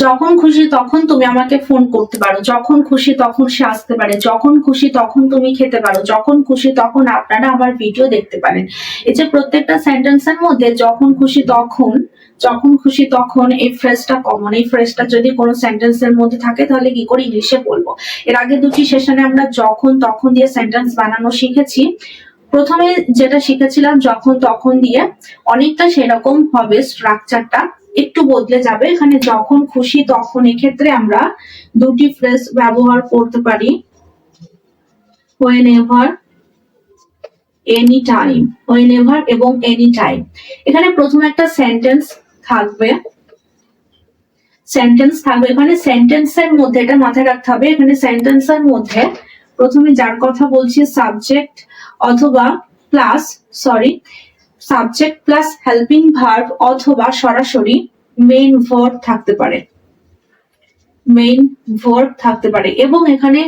যখন খুশি তখন তুমি আমাকে ফোন করতে পারো। যখন খুশি তখন সে আসতে পারে। যখন খুশি তখন তুমি খেতে পারো। যখন খুশি তখন আপনারা আমার ভিডিও দেখতে পারেন। এই যে প্রত্যেকটা সেন্টেন্সের মধ্যে যখন খুশি তখন, যখন খুশি তখন এই ফ্রেজটা কমন এই ফ্রেজটা যদি কোনো সেন্টেন্সের মধ্যে থাকে তাহলে কি করে ইংলিশে বলব? এর আগে দুটি সেশনে আমরা যখন তখন দিয়ে সেন্টেন্স বানানো শিখেছি। প্রথমে যেটা শিখেছিলাম যখন তখন দিয়ে অনেকটা সেরকম হবে স্ট্রাকচারটা একটু বদলে যাবে। এখানে যখন খুশি তখন এক্ষেত্রে আমরা দুটি ফ্রেজ ব্যবহার করতে পারি। এনি টাইম এভার এবং এনি টাইম এখানে প্রথমে একটা সেন্টেন্স থাকবে। সেন্টেন্স থাকবে। এখানে সেন্টেন্সের মধ্যে, এটা মাথায় রাখতে হবে, এখানে সেন্টেন্সের মধ্যে প্রথমে যার কথা বলছি সাবজেক্ট অথবা plus sorry subject plus helping verb অথবা সরাসরি মেইন ভার্ব থাকতে পারে। মেইন ভার্ব থাকতে পারে। এবং এখানে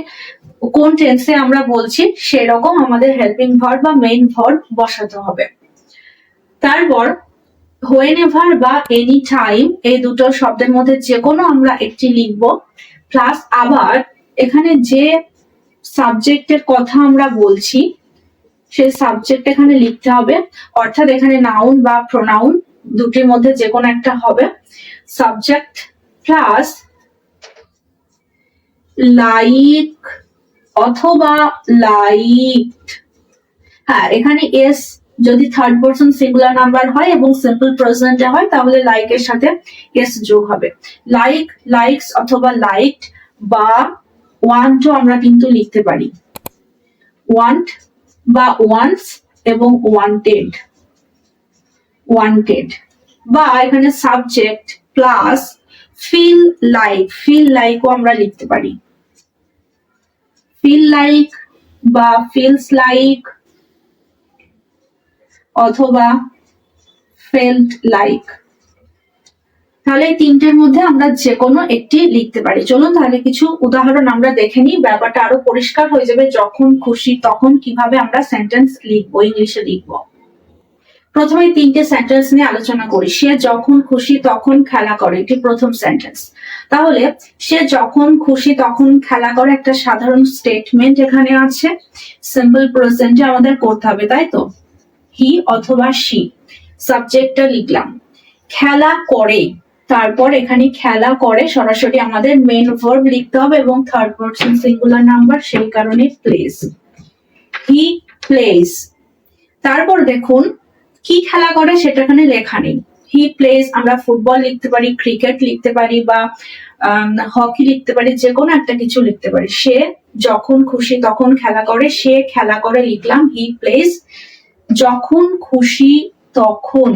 কোন টেন্সে আমরা বলছি, সেরকম আমাদের হেল্পিং ভার্ব বা মেইন ভার্ব বসাতে হবে। তারপর হোয়েন এভার বা এনি টাইম এই দুটো শব্দের মধ্যে যে কোনো আমরা একটি লিখব প্লাস আবার এখানে যে সাবজেক্টের কথা আমরা বলছি সেই সাবজেক্ট এখানে লিখতে হবে। অর্থাৎ এখানে নাউন বা প্রোনাউন দুটির মধ্যে যে কোনো একটা হবে। সাবজেক্ট প্লাস লাইক অথবা লাইক হ্যাঁ এখানে এস যদি থার্ড পারসন সিঙ্গুলার নাম্বার হয় এবং সিম্পল প্রেজেন্টে হয়, তাহলে লাইক এর সাথে এস যোগ হবে। লাইক লাইকস অথবা লাইক বা ওয়ান্টও আমরা কিন্তু লিখতে পারি। ওয়ান্ট বা ওয়ান্টস এবং ওয়ান্টেড ওয়ান্টেড বা এখানে subject plus feel like feel লাইকও আমরা লিখতে পারি। ফিল লাইক বা ফিলস লাইক অথবা ফেল্ট লাইক তাহলে এই তিনটের মধ্যে আমরা যে কোনো একটি লিখতে পারি। চলুন তাহলে কিছু উদাহরণ আমরা দেখে নিই, ব্যাপারটা আরও পরিষ্কার হয়ে যাবে যখন খুশি, তখন কীভাবে আমরা সেন্টেন্স লিখব, ইংলিশে লিখব। প্রথমে তিনটে সেন্টেন্স নিয়ে আলোচনা করি। সে যখন খুশি তখন খেলা করে, এটি প্রথম সেন্টেন্স তাহলে সে যখন খুশি তখন খেলা করে একটা সাধারণ স্টেটমেন্ট এখানে আছে। সিম্পল প্রেজেন্টে আমাদের করতে হবে, তাই তো? হি অথবা সি সাবজেক্টটা লিখলাম। খেলা করে তারপর এখানে খেলা করে সরাসরি আমাদের মেন ভার্ব লিখতে হবে এবং থার্ড পারসন সিঙ্গুলার নাম্বার সেই কারণে প্লেস হি প্লেস তারপর দেখুন, কি খেলা করে সেটা এখানে লেখা নেই। হি প্লেস আমরা ফুটবল লিখতে পারি ক্রিকেট লিখতে পারি বা হকি লিখতে পারি যে কোনো একটা কিছু লিখতে পারি। সে যখন খুশি তখন খেলা করে, সে খেলা করে লিখলাম হি প্লেস যখন খুশি তখন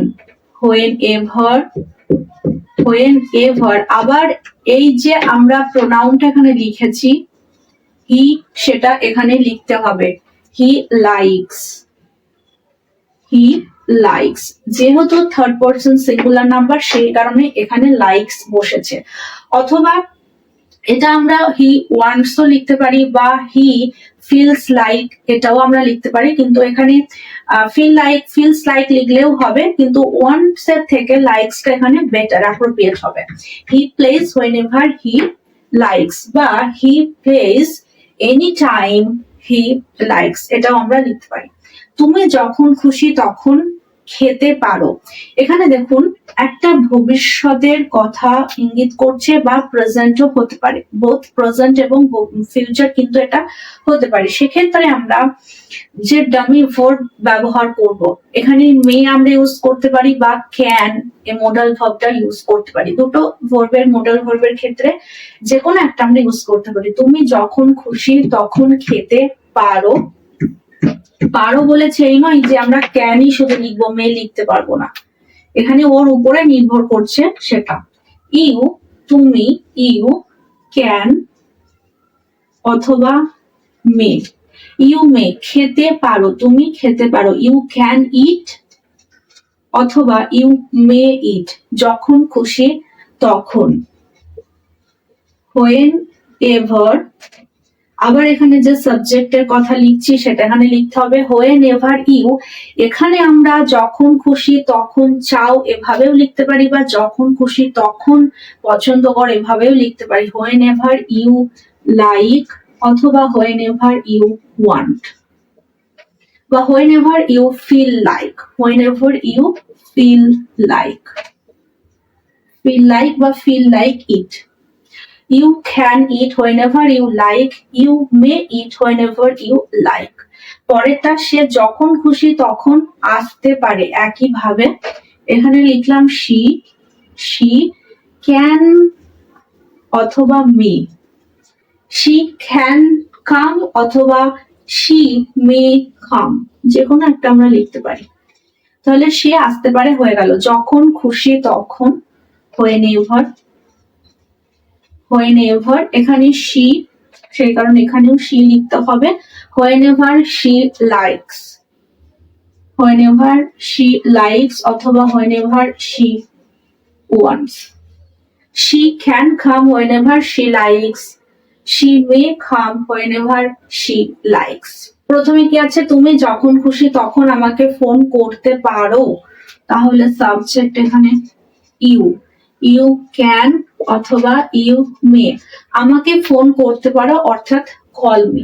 হোয়েন এভার হোয়েন এভার। আবার এই যে আমরা প্রোনাউনটা এখানে লিখেছি হি সেটা এখানে লিখতে হবে। হি লাইকস হি লাইকস যেহেতু থার্ড পার্সন সিঙ্গুলার নাম্বার সেই কারণে এখানে লাইকস বসেছে। অথবা এটা আমরা হি ওয়ান্টসও লিখতে পারি বা হি ফিলস লাইক এটাও আমরা লিখতে পারি, কিন্তু এখানে ফিল লাইক ফিলস লাইক লিখলেও হবে, কিন্তু ওয়ান্টস এর থেকে লাইকসটা এখানে বেটার অ্যাপ্রোপ্রিয়েট হবে। He plays whenever he likes বা he plays any time he likes এটাও আমরা লিখতে পারি। তুমি যখন খুশি তখন খেতে পারো। এখানে দেখুন, একটা ভবিষ্যতের কথা ইঙ্গিত করছে বা প্রেজেন্টও হতে পারে। বোথ প্রেজেন্ট এবং ফিউচার কিন্তু এটা হতে পারে। সেক্ষেত্রে আমরা যে ডামি ভোর্ব ব্যবহার করব, এখানে মে আমরা ইউজ করতে পারি বা ক্যান এ মোডাল ভার্বটা ইউজ করতে পারি। দুটো ভর্বের মোডাল ভার্বের ক্ষেত্রে যে কোনো একটা আমরা ইউজ করতে পারি। তুমি যখন খুশি তখন খেতে পারো। পারো বলেছে এই নয় যে আমরা ক্যানই শুধু লিখব মে লিখতে পারব না। এখানে ওর উপরে নির্ভর করছে সেটা। ইউ, তুমি, ইউ, ক্যান অথবা মে ইউ মে, খেতে পারো, তুমি খেতে পারো। ইউ ক্যান ইট অথবা ইউ মে ইট, যখন খুশি, তখন। হোয়েন এভার আবার এখানে যে সাবজেক্টের কথা লিখছি সেটা এখানে লিখতে হবে হোয়েন এভার ইউ। এখানে আমরা যখন খুশি তখন চাও এভাবেও লিখতে পারি বা যখন খুশি তখন পছন্দ কর এভাবেও লিখতে পারি। হোয়েন নেভার ইউ লাইক অথবা হোয়েন নেভার ইউ ওয়ান্ট বা whenever you feel like whenever you feel like feel like বা feel like it you can it whenever you like you may it whenever you like পরেরটা, সে যখন খুশি তখন আসতে পারে একইভাবে। এখানে লিখলাম শি শি ক্যান অথবা মে শি ক্যান কাম অথবা শি মে কাম যে কোনো একটা আমরা লিখতে পারি। তাহলে সে আসতে পারে হয়ে গেল। যখন খুশি তখন হয়ে নেভার হোয়েন এভার এখানে শি সেই কারণে এখানেও শি লিখতে হবে। Whenever she likes whenever she likes অথবা whenever she wants she can come whenever she likes she may come whenever she likes প্রথমে কি আছে? তুমি যখন খুশি তখন আমাকে ফোন করতে পারো। তাহলে সাবজেক্ট এখানে ইউ ইউ ক্যান অথবা ইউ মে আমাকে ফোন করতে পারো, অর্থাৎ call me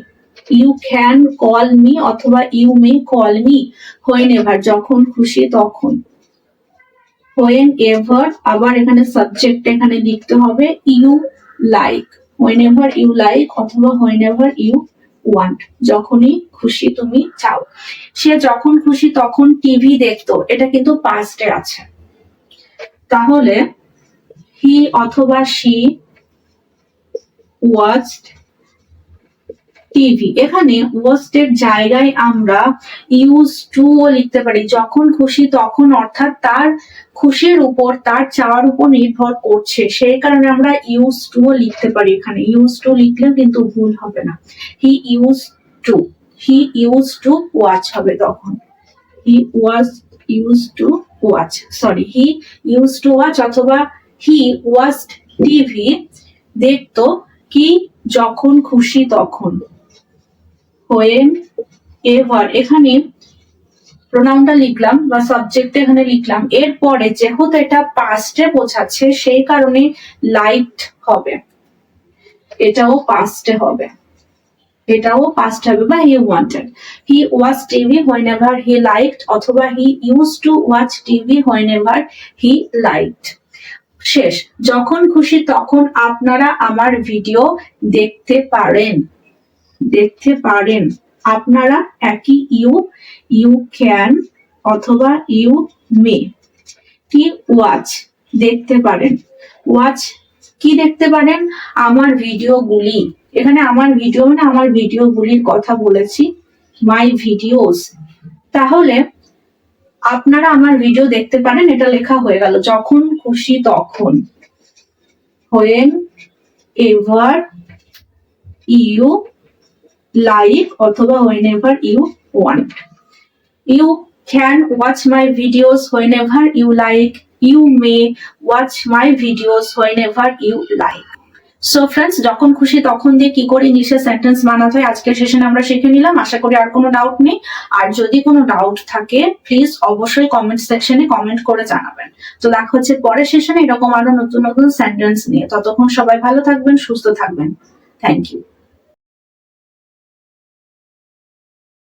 you can call me অথবা you may call me whenever যখন খুশি তখন। হোয়েন এভার আবার এখানে সাবজেক্ট এখানে লিখতে হবে you like whenever you like অথবা হোয়েন এভার ইউ ওয়ান্ট যখনই খুশি তুমি চাও। সে যখন খুশি তখন টিভি দেখতো, এটা কিন্তু পাস্টে আছে। তাহলে হি অথবা সি ওয়াচড টিভি এখানে ওয়াস্ট এর জায়গায় আমরা ইউজ টু লিখতে পারি। যখন খুশি তখন, অর্থাৎ তার খুশির উপর, তার চাওয়ার উপর নির্ভর করছে। সেই কারণে আমরা ইউজ টু লিখতে পারি এখানে। ইউজ টু লিখলে কিন্তু ভুল হবে না। He used to he used to watch হবে তখন। He was used to watch sorry he used to watch অথবা হি ওয়াচড টিভি দেখতো কি যখন খুশি তখন। হোয়েন এভার এখানে প্রোনাউনটা লিখলাম বা সাবজেক্ট এখানে লিখলাম। এরপরে যেহেতু এটা পাস্টে বোঝাচ্ছে, সেই কারণে লাইট হবে। এটাও পাস্টে হবে। এটাও পাস্ট হবে বা he wanted he watch TV whenever he liked অথবা he used to watch TV whenever he liked শেষ। যখন খুশি তখন আপনারা আমার ভিডিও দেখতে পারেন। দেখতে পারেন। আপনারা একই ইউ ইউ ক্যান অথবা ইউ মে কি ওয়াচ দেখতে পারেন। ওয়াচ কি দেখতে পারেন? আমার ভিডিওগুলি এখানে আমার ভিডিও মানে আমার ভিডিওগুলির কথা বলেছি। মাই ভিডিওস তাহলে আপনারা আমার ভিডিও দেখতে পারেন, এটা লেখা হয়ে গেল, যখন খুশি তখন। হোয়েন এভার ইউ লাইক অথবা whenever you want. You can watch my videos whenever you like, you may watch my videos whenever you like. So friends যখন খুশি তখন দিয়ে কি করে ইংলিশে সেন্টেন্স বানাতে হয়? আজকের সেশনে আমরা শিখে নিলাম। আশা করি আর কোনো ডাউট নেই। আর যদি কোনো ডাউট থাকে প্লিজ অবশ্যই কমেন্ট সেকশনে কমেন্ট করে জানাবেন। তো দেখা হচ্ছে পরের সেশনে এরকম আরও নতুন নতুন সেন্টেন্স নিয়ে। ততক্ষণ সবাই ভালো থাকবেন, সুস্থ থাকবেন। Thank you